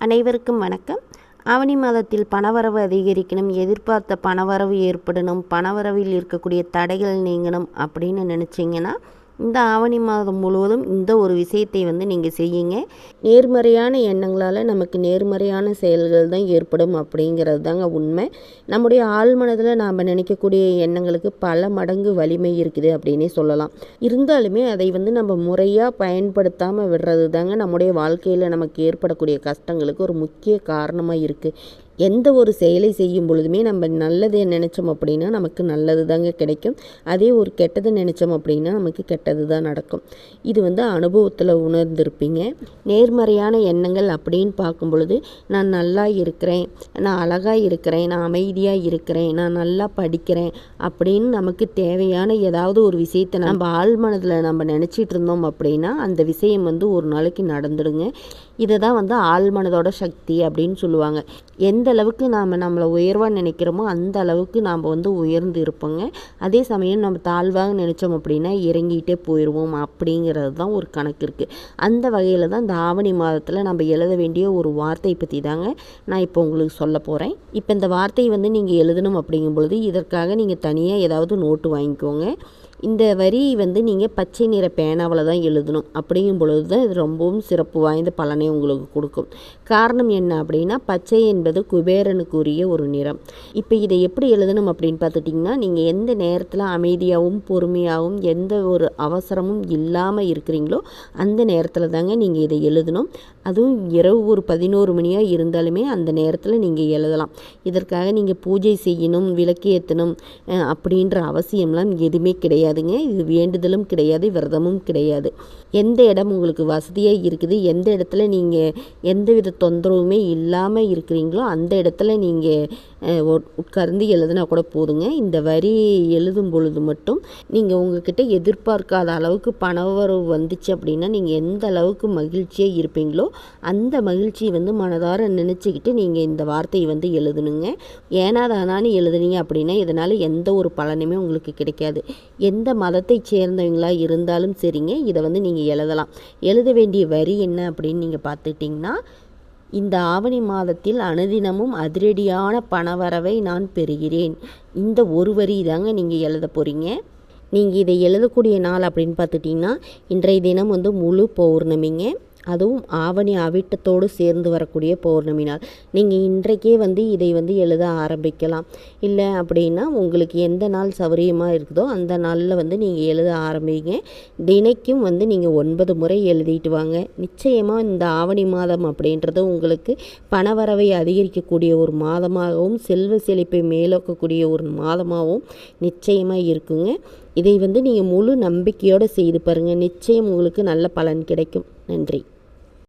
அனைவருக்கும் வணக்கம். ஆவணி மாதத்தில் பணவரவு அதிகரிக்கணும் எதிர்பார்த்த பணவரவு ஏற்படணும் பணவரவில் இருக்கக்கூடிய தடைகள் நீங்கணும் அப்படின்னு நினச்சிங்கன்னா இந்த ஆவணி மாதம் முழுவதும் இந்த ஒரு விஷயத்தை வந்து நீங்கள் செய்யுங்க. நேர்மறையான எண்ணங்களால் நமக்கு நேர்மறையான செயல்கள் தான் ஏற்படும் அப்படிங்கிறது தாங்க உண்மை. நம்முடைய ஆழ்மனதில் நாம் நினைக்கக்கூடிய எண்ணங்களுக்கு பல மடங்கு வலிமை இருக்குது அப்படின்னே சொல்லலாம். இருந்தாலுமே அதை வந்து நம்ம முறையாக பயன்படுத்தாமல் விடுறது தாங்க நம்முடைய வாழ்க்கையில் நமக்கு ஏற்படக்கூடிய கஷ்டங்களுக்கு ஒரு முக்கிய காரணமாக இருக்குது எந்த ஒரு செயலை செய்யும் பொழுதுமே நம்ம நல்லதை நினச்சோம் அப்படின்னா நமக்கு நல்லது தாங்க கிடைக்கும். அதே ஒரு கெட்டதை நினச்சோம் அப்படின்னா நமக்கு கெட்டது தான் நடக்கும். இது வந்து அனுபவத்தில் உணர்ந்திருப்பீங்க. நேர்மறையான எண்ணங்கள் அப்படின்னு பார்க்கும் பொழுது நான் நல்லா இருக்கிறேன் நான் அழகாக இருக்கிறேன் நான் அமைதியாக இருக்கிறேன் நான் நல்லா படிக்கிறேன் அப்படின்னு நமக்கு தேவையான ஏதாவது ஒரு விஷயத்தை நம்ம ஆழ்மனதில் நம்ம நினச்சிட்டு இருந்தோம் அப்படின்னா அந்த விஷயம் வந்து ஒரு நாளைக்கு நடந்துடுங்க. இதை தான் வந்து ஆழ்மனதோட சக்தி அப்படின்னு சொல்லுவாங்க. எந்த அளவுக்கு நாம் நம்மளை உயர்வாக நினைக்கிறோமோ அந்த அளவுக்கு நாம் வந்து உயர்ந்து இருப்போங்க. அதே சமயம் நம்ம தாழ்வாக நினச்சோம் அப்படின்னா இறங்கிட்டே போயிடுவோம் அப்படிங்கிறது தான் ஒரு கணக்கு இருக்குது அந்த வகையில் தான் இந்த ஆவணி மாதத்தில் நம்ம எழுத வேண்டிய ஒரு வார்த்தை பற்றி தாங்க நான் இப்போ உங்களுக்கு சொல்ல போகிறேன் இப்போ இந்த வார்த்தையை வந்து நீங்கள் எழுதணும் அப்படிங்கும் பொழுது இதற்காக நீங்கள் தனியாக ஏதாவது நோட்டு வாங்கிக்கோங்க. இந்த வரி வந்து நீங்கள் பச்சை நிற பேனாவில் தான் எழுதணும். அப்படிங்கும் பொழுது தான் இது ரொம்பவும் சிறப்பு வாய்ந்த பலனை உங்களுக்கு கொடுக்கும். காரணம் என்ன அப்படின்னா பச்சை என்பது குபேரனுக்குரிய ஒரு நிறம். இப்போ இதை எப்படி எழுதணும் அப்படின்னு பார்த்துட்டிங்கன்னா நீங்கள் எந்த நேரத்தில் அமைதியாகவும் பொறுமையாகவும் எந்த ஒரு அவசரமும் இல்லாமல் இருக்கிறீங்களோ அந்த நேரத்தில் தாங்க நீங்கள் இதை எழுதணும். அதுவும் இரவு ஒரு பதினோரு மணியாக இருந்தாலுமே அந்த நேரத்தில் நீங்கள் எழுதலாம். இதற்காக நீங்கள் பூஜை செய்யணும் விளக்கேற்றணும் அப்படின்ற அவசியம்லாம் எதுவுமே கிடையாது. கிடையாதுங்க. இது வேண்டுதலும் கிடையாது விரதமும் கிடையாது. எந்த இடம் உங்களுக்கு வசதியாக இருக்குது எந்த இடத்துல நீங்கள் எந்த வித தொந்தரவுமே இல்லாமல் இருக்கிறீங்களோ அந்த இடத்துல நீங்கள் உட்கார்ந்து எழுதுனா கூட போதுங்க. இந்த வரி எழுதும் பொழுது மட்டும் நீங்கள் உங்ககிட்ட எதிர்பார்க்காத அளவுக்கு பணவரவு வந்துச்சு அப்படின்னா நீங்கள் எந்த அளவுக்கு மகிழ்ச்சியாக இருப்பீங்களோ அந்த மகிழ்ச்சியை வந்து மனதார நினச்சிக்கிட்டு நீங்கள் இந்த வார்த்தையை வந்து எழுதணுங்க. ஏன்னா தானான்னு எழுதுனீங்க அப்படின்னா இதனால் எந்த ஒரு பலனுமே உங்களுக்கு கிடைக்காது. எந்த மதத்தை சேர்ந்தவங்களாக இருந்தாலும் சரிங்க. இதை வந்து நீங்கள் எழுதலாம். எழுத வேண்டிய வரி என்ன அப்படின்னு நீங்கள் பார்த்துட்டிங்கன்னா இந்த ஆவணி மாதத்தில் அனுதினமும் அதிரடியான பணவரவை நான் பெறுகிறேன். இந்த ஒரு வரி தாங்க நீங்கள் எழுத போகிறீங்க நீங்கள் இதை எழுதக்கூடிய நாள் அப்படின்னு பார்த்துட்டிங்கன்னா இன்றைய தினம் வந்து முழு பௌர்ணமிங்க. அதுவும் ஆவணி அவிட்டத்தோடு சேர்ந்து வரக்கூடிய பௌர்ணமி நாள். நீங்கள் இன்றைக்கே வந்து இதை வந்து எழுத ஆரம்பிக்கலாம். இல்லை அப்படின்னா உங்களுக்கு எந்த நாள் சௌரியமாக இருக்குதோ அந்த நாளில் வந்து நீங்கள் எழுத ஆரம்பிங்க. தினைக்கும் வந்து நீங்கள் ஒன்பது முறை எழுதிட்டு வாங்க. நிச்சயமாக இந்த ஆவணி மாதம் அப்படின்றது உங்களுக்கு பணவரவை அதிகரிக்கக்கூடிய ஒரு மாதமாகவும் செல்வ செழிப்பை மேலோக்கக்கூடிய ஒரு மாதமாகவும் நிச்சயமாக இருக்குங்க. இதை வந்து நீங்கள் முழு நம்பிக்கையோடு செய்து பாருங்கள் நிச்சயம் உங்களுக்கு நல்ல பலன் கிடைக்கும். நன்றி.